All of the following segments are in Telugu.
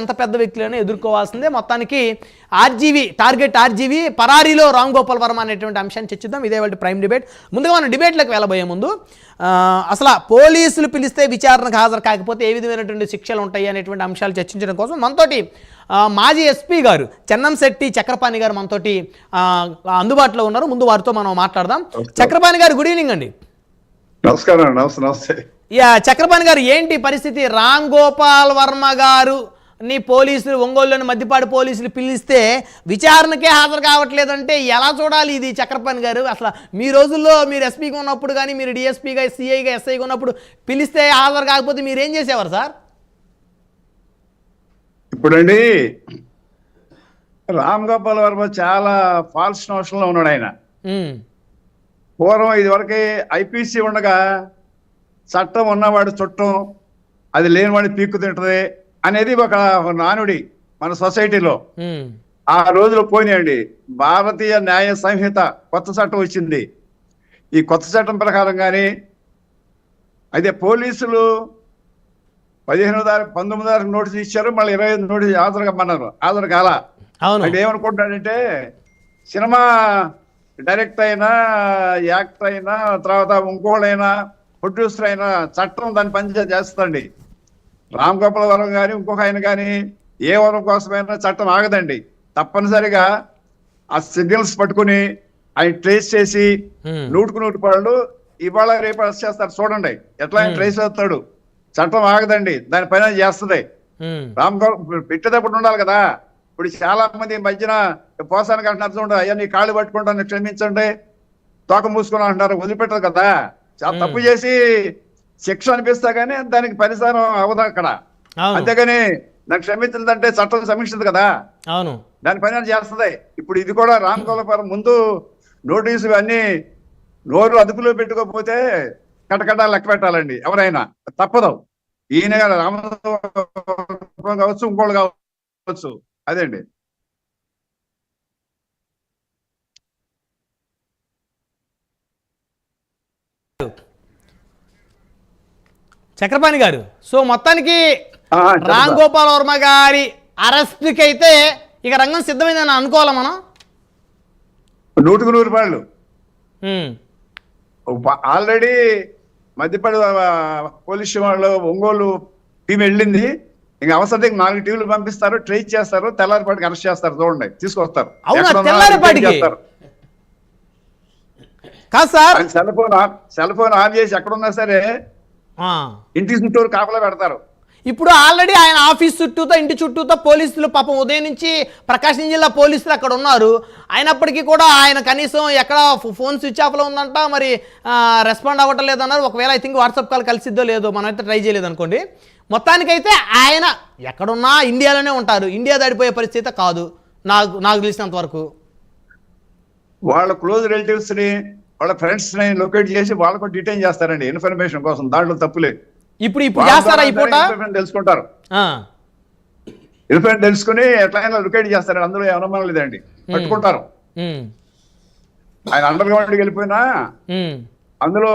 ఎంత పెద్ద వ్యక్తులైనా ఎదుర్కోవాల్సిందే. మొత్తానికి ఆర్జీవి టార్గెట్ ఆర్జీవి పరారీలో రామ్ గోపాల్ వర్మ అనేటువంటి అంశాన్ని చర్చిద్దాం. ఇదే వాళ్ళ ప్రైమ్ డిబేట్. ముందుగా మనం డిబేట్లకు వెళ్ళబోయే ముందు అసలు పోలీసులు పిలిస్తే విచారణకు హాజరు కాకపోతే ఏ విధమైనటువంటి శిక్షలు ఉంటాయి అనేటువంటి అంశాలు చర్చించడం కోసం మనతోటి మాజీ ఎస్పీ గారు చెన్నంశెట్టి చక్రపాణి గారు మనతోటి అందుబాటులో ఉన్నారు. ముందు వారితో మనం మాట్లాడదాం. చక్రపాణి గారు గుడ్ ఈవినింగ్ అండి. నమస్కారం నమస్తే నమస్తే. యా చక్రపాణి గారు ఏంటి పరిస్థితి? రామ్ గోపాల్ వర్మ గారు ని పోలీసులు ఒంగోలులోని మద్దిపాడు పోలీసులు పిలిస్తే విచారణకే హాజరు కావట్లేదంటే ఎలా చూడాలి ఇది చక్రపాణి గారు? అసలు మీ రోజుల్లో మీరు ఎస్పీగా ఉన్నప్పుడు కానీ మీరు డిఎస్పీగా సిఐగా ఎస్ఐగా ఉన్నప్పుడు పిలిస్తే హాజరు కాకపోతే మీరు ఏం చేసేవారు సార్? ఇప్పుడండి రామ్ గోపాల్ వర్మ చాలా ఫాల్స్ నోషన్లో ఉన్నాడు ఆయన. పూర్వం ఇది వరకే ఐపీసీ ఉండగా చట్టం ఉన్నవాడు చుట్టం అది లేనివాడి పీక్కు తింటది అనేది ఒక నానుడి మన సొసైటీలో. ఆ రోజులు పోయినాయండి. భారతీయ న్యాయ సంహిత కొత్త చట్టం వచ్చింది. ఈ కొత్త చట్టం ప్రకారం కానీ అయితే పోలీసులు పదిహేను తారీఖు పంతొమ్మిది తారీఖు నోటీస్ ఇచ్చారు. మళ్ళీ ఇరవై ఐదు నోటీస్ హాజరు కమ్మన్నారు హాజరు కాల. అంటే ఏమనుకుంటాడంటే సినిమా డైరెక్టర్ అయినా యాక్టర్ అయినా తర్వాత ఇంకోళ్ళైనా ప్రొడ్యూసర్ అయినా చట్టం దాని చేస్తుందండి. రామ్ గోపాల్ వరం కానీ ఇంకొక ఆయన కానీ ఏ వరం కోసమైనా చట్టం ఆగదండి. తప్పనిసరిగా ఆ సిగ్నల్స్ పట్టుకుని ఆయన ట్రేస్ చేసి నూటుకు నూటు పళ్ళు ఇవాళ రేపు అరెస్ట్ చేస్తారు. చూడండి ఎట్లా ఆయన ట్రేస్ అవుతాడు చట్టం ఆగదండి దాని పైన చేస్తుంది. రామ్ గోపాల్ పెట్టేటప్పుడు ఉండాలి కదా. ఇప్పుడు చాలా మంది మధ్యన పోసానికి అంటున్నారు చూడండి అయ్యా నీ కాళ్ళు పట్టుకుంటాను క్షమించండి తోక మూసుకుని అంటున్నారు వదిలిపెట్టరు కదా. చాలా. తప్పు చేసి శిక్ష అనిపిస్తా కానీ దానికి పరిసరం అవ్వదు అక్కడ. అంతేగాని నాకు క్షమించిందంటే చట్టం సమీక్షించదు కదా. అవును. దాని పని అది చేస్తుంది. ఇప్పుడు ఇది కూడా రామ్ గోపాల్ ముందు నోటీసు అన్ని నోరు అదుపులో పెట్టుకోకపోతే కటకట లెక్క పెట్టాలండి. ఎవరైనా. తప్పదు. ఈయన రామ కావచ్చు ఇంకోళ్ళు కావచ్చు. అదేండి చక్రపాణి గారు. సో మొత్తానికి రామ్. గోపాల్ వర్మ గారి అరెస్ట్కి అయితే ఇక రంగం సిద్ధమైందని అనుకోవాలా మనం? నూటికి నూరు రూపాయలు ఆల్రెడీ మధ్యపడి పోలీస్ వాళ్ళు ఒంగోలు టీం వెళ్ళింది. ఇంకా అవసరం నాలుగు టీంలు పంపిస్తారు ట్రేస్ చేస్తారు తెల్లారిపాటికి అరెస్ట్ చేస్తారు చూడండి తీసుకొస్తారు. కాదు sir. Cell phone off cell phone off చేసి ఎక్కడున్నా సరే ఇంటి చుట్టూరు కాపలా పెడతారు. ఇప్పుడు ఆల్రెడీ ఆయన ఆఫీస్ చుట్టూతో ఇంటి చుట్టూతో పోలీసులు పాపం ఉదయం నుంచి ప్రకాశం జిల్లా పోలీసులు అక్కడ ఉన్నారు. అయినప్పటికీ కూడా ఆయన కనీసం ఎక్కడ ఫోన్ స్విచ్ ఆఫ్లో ఉందంట మరి రెస్పాండ్ అవ్వటం లేదన్నారు ఒకవేళ ఐ థింక్ వాట్సాప్ కాల్ కలిసిద్దో లేదో మనం అయితే ట్రై చేయలేదు అనుకోండి మొత్తానికైతే ఆయన ఎక్కడున్నా ఇండియాలోనే ఉంటారు. ఇండియా దాడిపోయే పరిస్థితి కాదు. నాకు నాకు తెలిసినంత వరకు వాళ్ళ క్లోజ్ రిలేటివ్స్ని వాళ్ళ ఫ్రెండ్స్ని లొకేట్ చేసి వాళ్ళకు డిటైన్ చేస్తారండి ఇన్ఫర్మేషన్ కోసం. దాంట్లో తప్పులేదు ఇప్పుడు ఇప్పుడు చేస్తారా ఈ పూట? తెలుసుకుంటారు. ఇన్ఫర్మేషన్ తెలుసుకుని ఎట్లయినా లొకేట్ చేస్తారు అందులో అనుమానం లేదండి. పట్టుకుంటారు. ఆయన అండర్ గ్రౌండ్కి వెళ్ళిపోయినా అందులో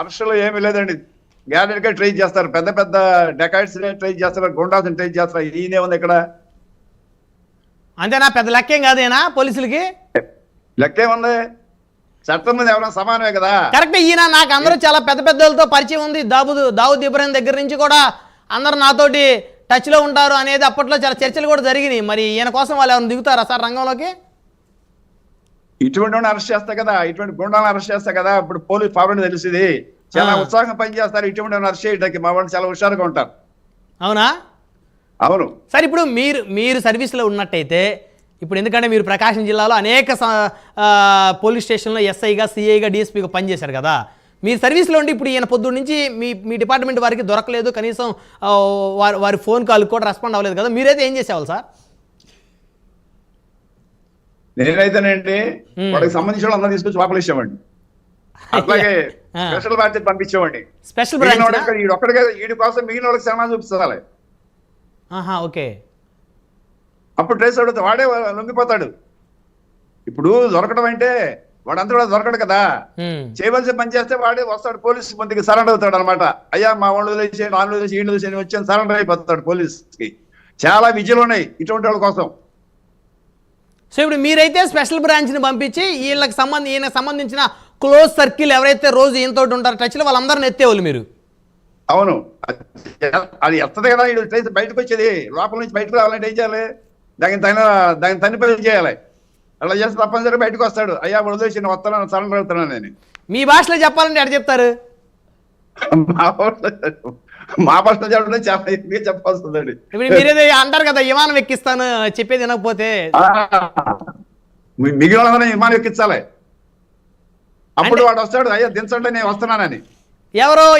అరెస్టులో ఏమీ లేదండి. గ్యారెంటీ గా ట్రై చేస్తారు. పెద్ద పెద్ద డెకాయిట్స్ ట్రై చేస్తారు. గుండాస్ ట్రై చేస్తారు. ఈయనే ఉంది ఇక్కడ. అంతేనా? పెద్ద లెక్కేం కాదేనా పోలీసులకి? లెక్కేముంది? చట్టం మీద ఎవరైనా సమానమే కదా? కరెక్ట్ ఈయన నాకు అందరూ చాలా పెద్ద పెద్దలతో పరిచయం ఉంది. దాబుద్ దావుద్ ఇబ్రాహిం దగ్గర నుంచి కూడా అందరు నాతోటి టచ్లో ఉంటారు అనేది అప్పట్లో చాలా చర్చలు కూడా జరిగినాయి. మరి ఈయన కోసం వాళ్ళు ఏమైనా దిగుతారా సార్ రంగంలోకి? ఇటువంటి అరెస్ట్ చేస్తా కదా. ఇటువంటి గుండాలను అరెస్ట్ చేస్తా కదా. ఇప్పుడు పోలీస్ పవర్ తెలిసింది. చాలా. ఉత్సాహంగా పనిచేస్తారు. ఇటువంటి అరెస్ట్ చేయడానికి మా వాళ్ళు చాలా హుషారుగా ఉంటారు. అవునా? అవును. సార్ ఇప్పుడు మీరు మీరు సర్వీస్లో ఉన్నట్టయితే ఇప్పుడు ఎందుకంటే మీరు ప్రకాశం జిల్లాలో అనేక పోలీస్ స్టేషన్లో ఎస్ఐగా సిఐగా డిఎస్పీగా పనిచేశారు కదా. మీరు సర్వీస్లో ఉండి ఇప్పుడు ఈయన పొద్దు నుంచి మీ మీ డిపార్ట్మెంట్ వారికి దొరకలేదు కనీసం వారి వారి ఫోన్ కాల్ కూడా రెస్పాండ్ అవ్వలేదు కదా. మీరైతే ఏం చేసేవాళ్ళు సార్? నేనైతేనండి. వాడికి సంబంధించిన అందరూ తీసుకొచ్చి లోపలేసామండి అట్లాగే ఆ. స్పెషల్ బాధ్యత పంపించేవాడిని. స్పెషల్ బ్రాంచ్ ఒక్కడికే వీడి కోసం మిగిలిన వాళ్ళకి శ్రమ చూపించాలి ఓకే. అప్పుడు ట్రేస్ అడుగుతా వాడే లొంగిపోతాడు. ఇప్పుడు దొరకడం అంటే వాడంతా కూడా దొరకడు కదా. చేయవలసిన పని చేస్తే వాడే వస్తాడు పోలీస్ మందికి సరెండర్ అవుతాడు అనమాట అయ్యా మా వాళ్ళు వదిలేసి నాన్న వదిలేసి ఈయన వదిలేసి వచ్చాను సరెండర్ అయిపోతాడు పోలీస్కి. చాలా విజయాలు ఉన్నాయి ఇటువంటి వాళ్ళ కోసం. సో ఇప్పుడు మీరైతే స్పెషల్ బ్రాంచ్ని పంపించి వీళ్ళకి సంబంధి ఈయనకు సంబంధించిన క్లోజ్ సర్కిల్ ఎవరైతే రోజు ఈయనతో ఉంటారో టచ్లో వాళ్ళందరిని ఎత్తేవాళ్ళు మీరు? అవును. అది- ఎత్తది కదా చేసి బయటకు వచ్చేది లోపల నుంచి బయటకు రావాలంటే ఏం చేయాలి? దానికి తగిన దానికి తని పని చేయాలి. అలా చేస్తే తప్పనిసరిగా బయటకు వస్తాడు. అయ్యా వదిలేసి నేను వస్తాను సరెండర్ అవుతున్నాను నేను. మీ భాషలో చెప్పాలంటే ఎక్కడ చెప్తారు? మా భాష- మా భాష చెప్పడం చాలా ఎక్కువ చెప్పాల్సి ఉందండి ఇప్పుడు మీరేదో అంటారు కదా విమానం ఎక్కిస్తాను చెప్పేది వినకపోతే. మిగిలిన విమానం ఎక్కించాలి. అప్పుడు వాడు వస్తాడు అయ్యా దించండి నేను వస్తున్నానని. ఎవరో